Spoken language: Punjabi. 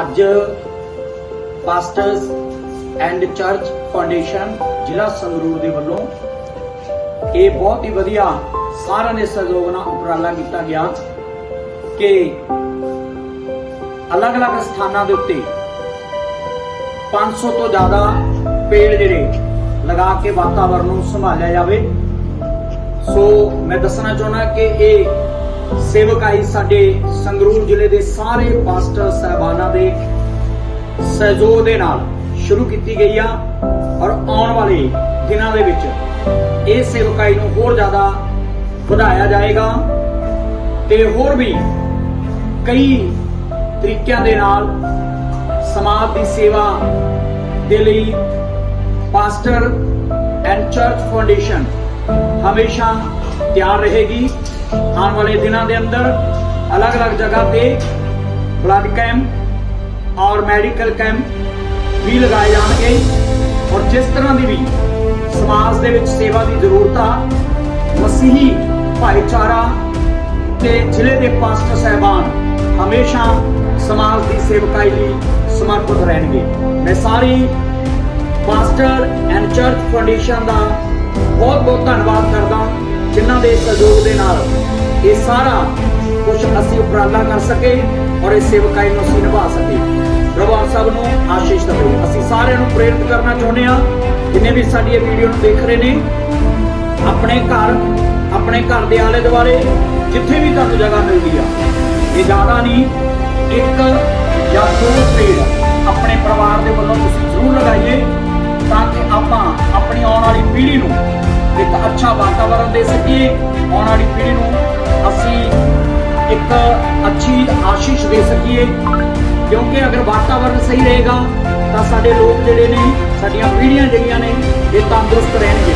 ਅੱਜ ਪਾਸਟਰਸ ਐਂਡ ਚਰਚ ਫਾਊਂਡੇਸ਼ਨ ਜ਼ਿਲ੍ਹਾ ਸੰਗਰੂਰ ਦੇ ਵੱਲੋਂ ਇਹ ਬਹੁਤ ਹੀ ਵਧੀਆ ਸਾਰਿਆਂ ਦੇ ਸਹਿਯੋਗ ਨਾਲ ਉਪਰਾਲਾ ਕੀਤਾ ਗਿਆ ਕਿ ਅਲੱਗ-ਅਲੱਗ ਸਥਾਨਾਂ ਦੇ ਉੱਤੇ 500 ਤੋਂ ਜ਼ਿਆਦਾ ਪੇੜ ਜਿਹੜੇ ਲਗਾ ਕੇ ਵਾਤਾਵਰਣ ਨੂੰ ਸੰਭਾਲਿਆ ਜਾਵੇ। ਸੋ ਮੈਂ ਦੱਸਣਾ ਚਾਹੁੰਦਾ ਕਿ ਇਹ ਸੇਵਕਾਈ ਸਾਡੇ ਸੰਗਰੂਰ ਜ਼ਿਲ੍ਹੇ ਦੇ ਸਾਰੇ ਪਾਸਟਰ ਸਹਿਬਾਨਾਂ ਦੇ ਸਹਿਯੋਗ ਦੇ ਨਾਲ ਸ਼ੁਰੂ ਕੀਤੀ ਗਈ ਆ ਔਰ ਆਉਣ ਵਾਲੇ ਦਿਨਾਂ ਦੇ ਵਿੱਚ ਇਹ ਸੇਵਕਾਈ ਨੂੰ ਹੋਰ ਜ਼ਿਆਦਾ ਵਧਾਇਆ ਜਾਏਗਾ ਤੇ ਹੋਰ ਵੀ ਕਈ ਤਰੀਕਿਆਂ ਦੇ ਨਾਲ ਸਮਾਜ ਦੀ ਸੇਵਾ ਦੇ ਲਈ ਪਾਸਟਰ ਐਂਡ ਚਰਚ ਫਾਊਂਡੇਸ਼ਨ ਹਮੇਸ਼ਾ ਤਿਆਰ ਰਹੇਗੀ। ਆਉਣ ਵਾਲੇ ਦਿਨਾਂ ਦੇ ਅੰਦਰ ਅਲੱਗ-ਅਲੱਗ ਜਗ੍ਹਾ ਤੇ ਬਲੱਡ ਕੈਂਪ ਔਰ ਮੈਡੀਕਲ ਕੈਂਪ ਵੀ ਲਗਾਏ ਜਾਣਗੇ। ਔਰ ਜਿਸ ਤਰ੍ਹਾਂ ਦੀ ਵੀ ਸਮਾਜ ਦੇ ਵਿੱਚ ਸੇਵਾ ਦੀ ਜ਼ਰੂਰਤ ਆ, ਮਸੀਹੀ ਭਾਈਚਾਰਾ ਤੇ ਜ਼ਿਲ੍ਹੇ ਦੇ ਪਾਸਟਰ ਸਹਿਬਾਨ ਹਮੇਸ਼ਾ ਸਮਾਜ ਦੀ ਸੇਵਕਾਈ ਲਈ ਸਮਰਪਿਤ ਰਹਿਣਗੇ। ਮੈਂ ਸਾਰੀ ਪਾਸਟਰ ਐਂਡ ਚਰਚ ਫਾਊਂਡੇਸ਼ਨ ਦਾ ਬਹੁਤ ਬਹੁਤ ਧੰਨਵਾਦ ਕਰਦਾ ਜਿਨ੍ਹਾਂ ਦੇ ਸਹਿਯੋਗ ਦੇ ਨਾਲ ਇਹ ਸਾਰਾ ਕੁਝ ਅਸੀਂ ਉਪਰਾਲਾ ਕਰ ਸਕੇ ਔਰ ਇਹ ਸੇਵਕਾਈ ਨੂੰ ਅਸੀਂ ਨਿਭਾ ਸਕੇ। ਪ੍ਰਭੂ ਆਪ ਸਭ ਨੂੰ ਆਸ਼ੀਸ਼ ਦੇਵੇ ਅਸੀਂ ਸਾਰਿਆਂ ਨੂੰ ਪ੍ਰੇਰਿਤ ਕਰਨਾ ਚਾਹੁੰਦੇ ਹਾਂ। ਜਿੰਨੇ ਵੀ ਸਾਡੀ ਇਹ ਵੀਡੀਓ ਨੂੰ ਦੇਖ ਰਹੇ ਨੇ, ਆਪਣੇ ਘਰ ਆਪਣੇ ਘਰ ਦੇ ਆਲੇ ਦੁਆਲੇ, ਜਿੱਥੇ ਵੀ ਤੁਹਾਨੂੰ ਜਗ੍ਹਾ ਮਿਲਦੀ ਆ, ਇਹ ਜ਼ਿਆਦਾ ਨਹੀਂ ਵਾਤਾਵਰਣ ਦੇ ਸਕੀਏ ਆਉਣ ਵਾਲੀ ਪੀੜ੍ਹੀ ਨੂੰ ਅਸੀਂ ਇੱਕ ਅੱਛੀ ਆਸ਼ੀਸ਼ ਦੇ ਸਕੀਏ। ਕਿਉਂਕਿ ਅਗਰ ਵਾਤਾਵਰਣ ਸਹੀ ਰਹੇਗਾ, ਤਾਂ ਸਾਡੇ ਲੋਕ ਜਿਹੜੇ ਨੇ, ਸਾਡੀਆਂ ਪੀੜ੍ਹੀਆਂ ਜਿਹੜੀਆਂ ਨੇ, ਇਹ ਤੰਦਰੁਸਤ ਰਹਿਣਗੇ।